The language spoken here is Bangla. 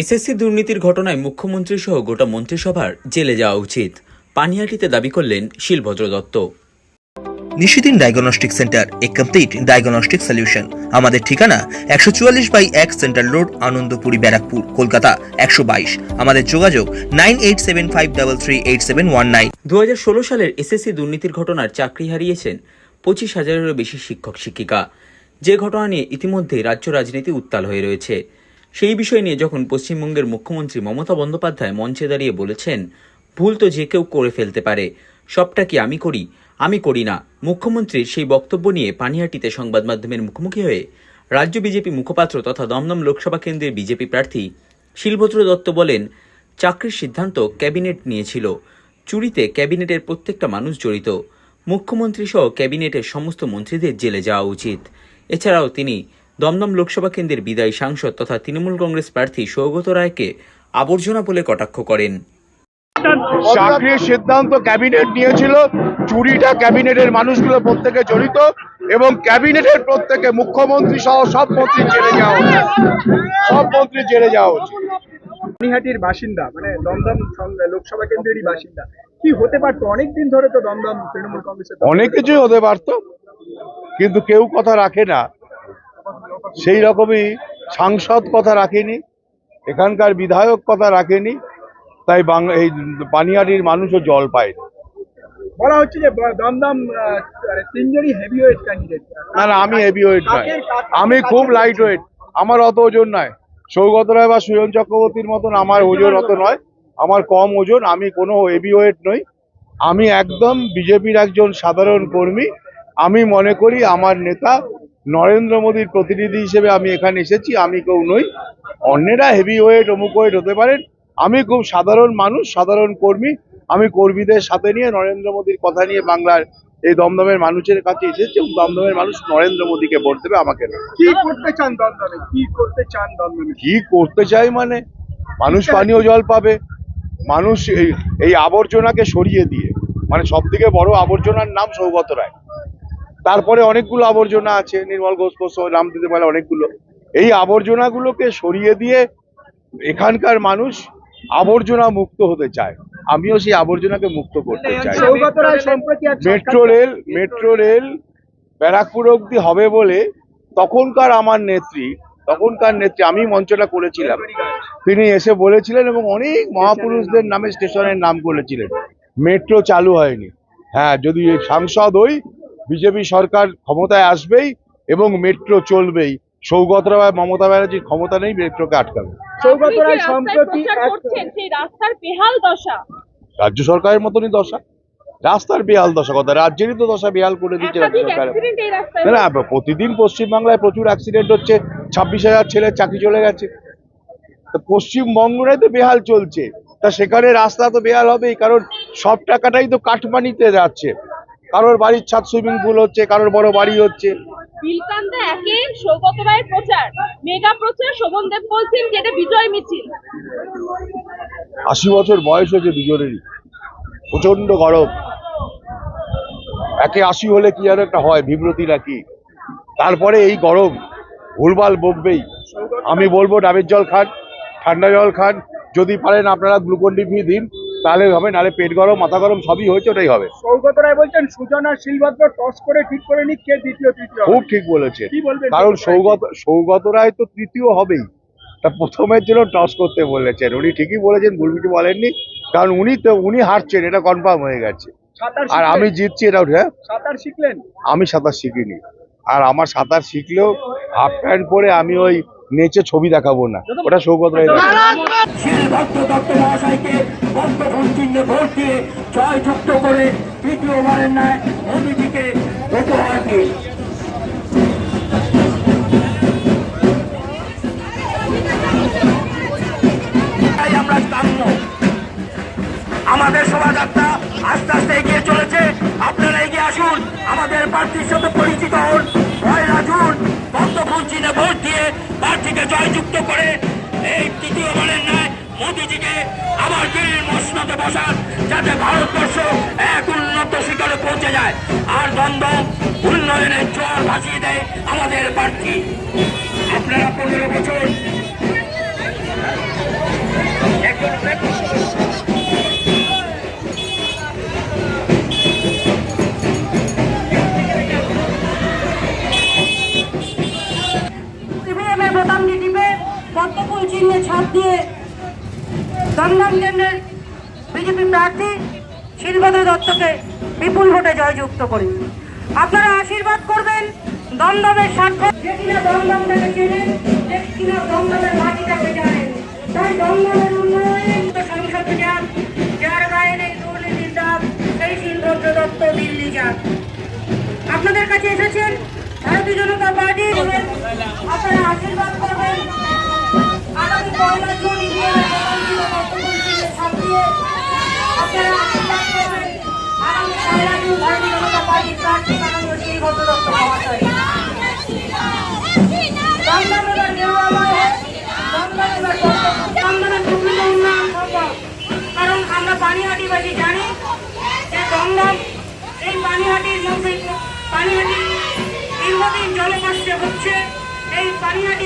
এসএসসি দুর্নীতির ঘটনায় মুখ্যমন্ত্রী সহ গোটা মন্ত্রিসভার জেলে যাওয়া উচিত। পানিহাটিতে দাবি করলেন শিলভদ্র দত্ত। নিশিদিন ডায়াগনস্টিক সেন্টার এ কমপ্লিট ডায়াগনস্টিক সলিউশন। আমাদের ঠিকানা একশো চুয়াল্লিশ বাই এক সেন্ট্রাল রোড আনন্দপুরি ব্যারাকপুর কলকাতা একশো বাইশ। আমাদের যোগাযোগ nine eight seven five double three eight seven one nine. দু হাজার ষোলো সালের এসএসসি দুর্নীতির ঘটনার চাকরি হারিয়েছেন পঁচিশ হাজারেরও বেশি শিক্ষক শিক্ষিকা যে ঘটনা নিয়ে ইতিমধ্যে রাজ্য রাজনীতি উত্তাল হয়ে রয়েছে। সেই বিষয় নিয়ে যখন পশ্চিমবঙ্গের মুখ্যমন্ত্রী মমতা বন্দ্যোপাধ্যায় মঞ্চে দাঁড়িয়ে বলেছেন, ভুল তো যে কেউ করে ফেলতে পারে। সবটা কি আমি করি? আমি করি না। মুখ্যমন্ত্রীর সেই বক্তব্য নিয়ে পানিহাটিতে সংবাদ মাধ্যমের মুখোমুখি হয়ে রাজ্য বিজেপি মুখপাত্র তথা দমদম লোকসভা কেন্দ্রের বিজেপি প্রার্থী শিলভদ্র দত্ত বলেন, চাকরির সিদ্ধান্ত ক্যাবিনেট নিয়েছিল। চুরিতে ক্যাবিনেটের প্রত্যেকটা মানুষ জড়িত। মুখ্যমন্ত্রী সহ ক্যাবিনেটের সমস্ত মন্ত্রীদের জেলে যাওয়া উচিত। এছাড়াও তিনি দমদম লোকসভা কেন্দ্রের বিদায়ী সাংসদ তথা তৃণমূল কংগ্রেস প্রার্থী সৌগত রায়কে আবর্জনা বলে কটাক্ষ করেন। চাকরির সিদ্ধান্ত ক্যাবিনেট নিয়েছিল। চুরিটা ক্যাবিনেটের মানুষগুলো প্রত্যেকে জড়িত এবং ক্যাবিনেটের প্রত্যেকে মুখ্যমন্ত্রী সহ সব মন্ত্রী জেলে যাওয়া উচিত সব মন্ত্রী জেলে যাওয়া উচিত পানিহাটির বাসিন্দা মানে দমদম লোকসভা কেন্দ্রেরই বাসিন্দা কি হতে পারতো? অনেকদিন ধরে তো দমদম তৃণমূল কংগ্রেসের অনেক কিছুই হতে পারতো কিন্তু কেউ কথা রাখে না। সেই রকমই সাংসদ কথা রাখেনি এখানকার বিধায়ক কথা রাখেনি তাই বাংলা এই পানিয়াটির মানুষও জল পায় বলা হচ্ছে যে দমদম তিনজনই হেভি ওয়েট ক্যান্ডিডেট না না আমি হেভি ওয়েট নয় আমি খুব লাইট ওয়েট আমার অত ওজন নয়। সৌগত রায় বা সুজন চক্রবর্তীর মতন আমার ওজন অত নয়। আমার কম ওজন আমি কোনো হেভি ওয়েট নই। আমি একদম বিজেপির একজন সাধারণ কর্মী। আমি মনে করি আমার নেতা নরেন্দ্র মোদীর প্রতিনিধি হিসেবে আমি এখানে এসেছি। আমি কেউ নই। অন্যেরা হেভি ওয়েট অমুক ওয়েট হতে পারেন। আমি খুব সাধারণ মানুষ সাধারণ কর্মী। আমি কর্মীদের সাথে নিয়ে নরেন্দ্র মোদীর কথা নিয়ে বাংলার এই দমদমের মানুষের কাছে এসেছি দমদমের মানুষ নরেন্দ্র মোদীকে ভোট দেবে আমাকে না। কি করতে চান দমদমে? কি করতে চান দমদমে? কি করতে চাই মানে? মানুষ পানীয় জল পাবে। মানুষ এই এই আবর্জনাকে সরিয়ে দিয়ে। মানে সব থেকে বড় আবর্জনার নাম সৌগত রায়। তারপরে অনেকগুলো আবর্জনা আছে নির্মল ঘোষ ঘোষ নাম দিতে পারে অনেকগুলো। এই আবর্জনাগুলোকে সরিয়ে দিয়ে এখানকার মানুষ আবর্জনা মুক্ত হতে চায়। আমিও সেই আবর্জনাকে মুক্ত করতে চাই। Metro rail metro rail Barrackpore অব্দি হবে বলে তখনকার আমার নেত্রী তখনকার নেত্রী আমি মঞ্চটা করেছিলাম। তিনি এসে বলেছিলেন এবং অনেক মহাপুরুষদের নামে স্টেশনের নাম করেছিলেন। মেট্রো চালু হয়নি। হ্যাঁ যদি সাংসদ হই বিজেপি সরকার ক্ষমতায় আসবেই এবং মেট্রো চলবেই। সৌগত রায় মমতা ব্যানার্জির ক্ষমতা নেই মেট্রোকে আটকাবে। সৌগত রায় সম্প্রতি প্রচার এক- করছেন সেই রাস্তার বেহাল দশা। রাজ্য সরকারের মতনই দশা। রাস্তার বেহাল দশা কথা রাজ্যেরই তো দশা বেহাল করে দিচ্ছে রাজ্য সরকার। না প্রতিদিন পশ্চিমবাংলায় প্রচুর অ্যাক্সিডেন্ট হচ্ছে ছাব্বিশ হাজার ছেলের চাকরি চলে গেছে। তো পশ্চিমবঙ্গটাই তো বেহাল চলছে। তা সেখানে রাস্তা তো বেহাল হবেই কারণ সব টাকাটাই তো কাঠমানিতে যাচ্ছে। কারোর বাড়ির ছাদ সুইমিং পুল হচ্ছে কারোর বড় বাড়ি হচ্ছে। বিলকান্দা একে সৌগত রায়ের প্রচার। মেগা প্রচার শোভন দেব বলছেন যে বিজয় মিছিল। আশি বছর বয়স হয়েছে দুজনেরই। প্রচণ্ড গরম। একে আশি হলে কি আর একটা হয় বিব্রতি নাকি? তারপরে এই গরম ভুলভাল বকবেই আমি বলব ডাবের জল খান ঠান্ডা জল খান। যদি পারেন আপনারা গ্লুকন ডি ফি দিন। তাহলে হবে নাহলে পেট গরম মাথা গরম সবই হয়েছে ওটাই হবে। সৌগত রায় বলছেন সুজন আর শিলভদ্র টস করে ঠিক করে নিক কে দ্বিতীয় তৃতীয় খুব ঠিক বলেছে। কারণ সৌগত সৌগত সৌগত রায় তো তৃতীয় হবেই। তা প্রথমের জন্য টস করতে বলেছেন। উনি ঠিকই বলেছেন ভুল কিছু বলেননি। কারণ উনি তো উনি হারছেন এটা কনফার্ম হয়ে গেছে। আর আমি জিতছি এটা হ্যাঁ? সাঁতার শিখলেন? আমি সাঁতার শিখিনি। আর আমার সাঁতার শিখলেও হাফ প্যান্ট পরে আমি ওই নেচে ছবি দেখাবো না। ওটা সৌগত করে আমাদের শোভাযাত্রা আস্তে আস্তে এগিয়ে চলেছে। আপনারা এগিয়ে আসুন। আমাদের প্রার্থীর সাথে পরিচিত হন। জুন বন্ধফুল চিহ্নে ভোট দিয়ে প্রার্থীকে জয়যুক্ত করে এই তৃতীয়বারের ন্যায় মোদীজিকে আবার বীর মসনদে বসান, যাতে ভারতবর্ষ এক উন্নত শিখরে পৌঁছে যায়। আর দ্বন্দ্ব, উন্নয়নের জোয়ার ভাসিয়ে দেয় আমাদের প্রার্থী। আপনারা পনেরো বছর দমদম কেন্দ্রের বিজেপি প্রার্থী শিলভদ্র দত্তকে বিপুল ভোটে জয়যুক্ত করি। আপনারা আশীর্বাদ করবেন, দমদমের স্বার্থে। যে কিনা দমদমটাকে চেনেন, যে কিনা দমদমের মাটিটাকে জানেন। তাই দমদমের উন্নয়নে কারণ আমরা পানিহাটিবাসী জানি যে দমদম এই পানিহাটির পানিহাটি দীর্ঘদিন জলকষ্টে হচ্ছে। এই পানিহাটিবাসী